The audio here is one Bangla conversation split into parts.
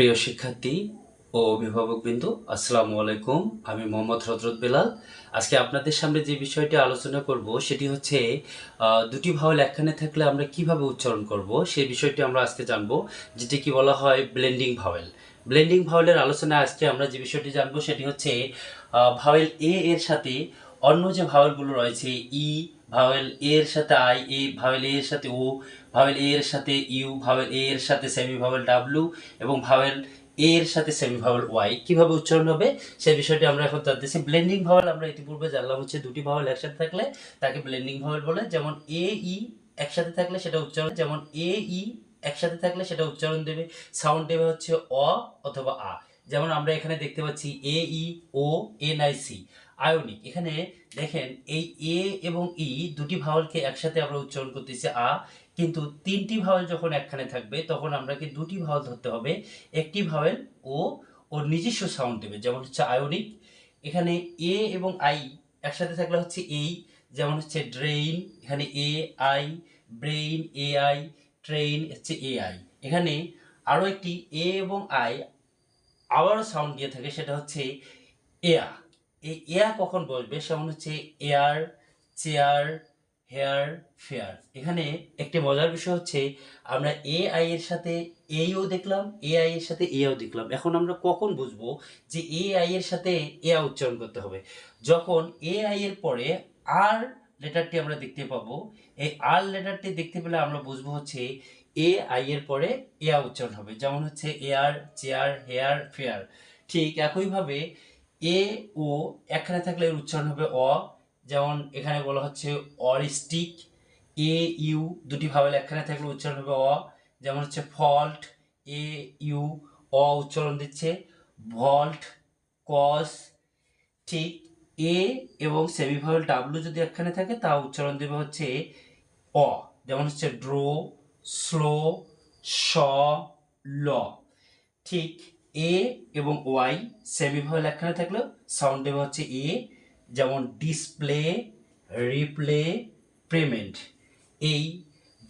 প্রিয় শিক্ষার্থী ও অভিভাবকবৃন্দ, আসসালামু আলাইকুম। আমি মোহাম্মদ হজরত বেলাল। আজকে আপনাদের সামনে যে বিষয়টি আলোচনা করব, সেটি হচ্ছে দুটি ভাওয়াল একখানে থাকলে আমরা কীভাবে উচ্চারণ করব, সেই বিষয়টি আমরা আজকে জানব যেটি কি বলা হয় ব্লেন্ডিং ভাওয়েল। ব্লেন্ডিং ভাওয়েলের আলোচনায় আজকে আমরা যে বিষয়টি জানব, সেটি হচ্ছে ভাওয়েল এ এর সাথে অন্য যে ভাওয়েলগুলো রয়েছে, ই, ভাওয়েল এর সাথে আই, এ, ভাওয়েল এর সাথে ও, ভাওয়েল এ এর সাথে ইউ, ভাওয়েল এ এর সাথে সেমি ভাওয়েল ডাব্লু এবং ভাওয়েল এর সাথে সেমি ভাওয়েল ওয়াই। কীভাবে উচ্চারণ হবে সে বিষয়টি আমরা এখন জানতেছি। ব্লেন্ডিং ভাওয়েল আমরা ইতিপূর্বে জানলাম হচ্ছে দুটি ভাওয়েল একসাথে থাকলে তাকে ব্লেন্ডিং ভাওয়েল বলে। যেমন এ, ই একসাথে থাকলে সেটা উচ্চারণ, যেমন এ, ই একসাথে থাকলে সেটা উচ্চারণ দেবে। সাউন্ড দেবে হচ্ছে অ অথবা আ। যেমন আমরা এখানে দেখতে পাচ্ছি A, E, O N I C. Ionic. এখানে দেখেন এই এ এবং ই দুটি ভাওয়ালকে একসাথে আমরা উচ্চারণ করতেছি আ, কিন্তু তিনটি ভাওয়াল যখন একখানে থাকবে, তখন আমরাকে দুটি ভাওয়াল ধরতে হবে। একটি ভাওয়াল ও ওর নিজস্ব সাউন্ড দেবে, যেমন হচ্ছে আয়নিক। এখানে এ এবং আই একসাথে থাকলে হচ্ছে এই যেমন হচ্ছে ড্রেইন এখানে A I brain A I train হচ্ছে এ আই এখানে আরও একটি এ এবং আই আবারও সাউন্ড দিয়ে থাকে, সেটা হচ্ছে এয়া এই এয়া কখন বসবে? সেমন হচ্ছে এয়ার চেয়ার হেয়ার ফেয়ার এখানে একটি মজার বিষয় হচ্ছে, আমরা এ আই এর সাথে এইও দেখলাম এ আই এর সাথে এও দেখলাম। এখন আমরা কখন বুঝব যে এ আই এর সাথে এয়া উচ্চারণ করতে হবে? যখন এ আই এর পরে আর লেটারটি আমরা দেখতে পাবো, এই আর লেটারটি দেখতে পেলে আমরা বুঝব হচ্ছে এ আই এর পরে এয়া উচ্চারণ হবে। যেমন হচ্ছে এয়ার চেয়ার হেয়ার ফেয়ার ঠিক একইভাবে এ ও একখানে থাকলে এর উচ্চারণ হবে অ। যেমন এখানে বলা হচ্ছে অরিস্টিক এ ইউ দুটি ভাবেল একখানে থাকলে উচ্চারণ হবে অ। যেমন হচ্ছে ফল্ট এ ইউ অ উচ্চারণ দিচ্ছে। ভল্ট, কস, ঠিক। এ এবং সেমিভাবেল ডাব্লু যদি একখানে থাকে, তা উচ্চারণ দেবে হচ্ছে অ। যেমন হচ্ছে ড্রো, স্লো স ল। ঠিক। এ এবং ওয়াই সেমিভাবেল একখানে থাকলেও সাউন্ড দেবে হচ্ছে এ যেমন ডিসপ্লে রিপ্লে পেমেন্ট এই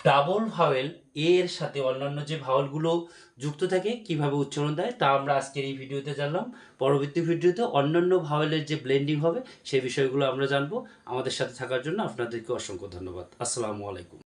ডাবল ভাওয়েল এর সাথে অন্যান্য যে ভাওয়েলগুলো যুক্ত থাকে, কীভাবে উচ্চারণ দেয়, তা আমরা আজকের এই ভিডিওতে জানলাম। পরবর্তী ভিডিওতে অন্যান্য ভাওয়েলের যে ব্লেন্ডিং হবে সেই বিষয়গুলো আমরা জানব। আমাদের সাথে থাকার জন্য আপনাদেরকে অসংখ্য ধন্যবাদ। আসসালামু আলাইকুম।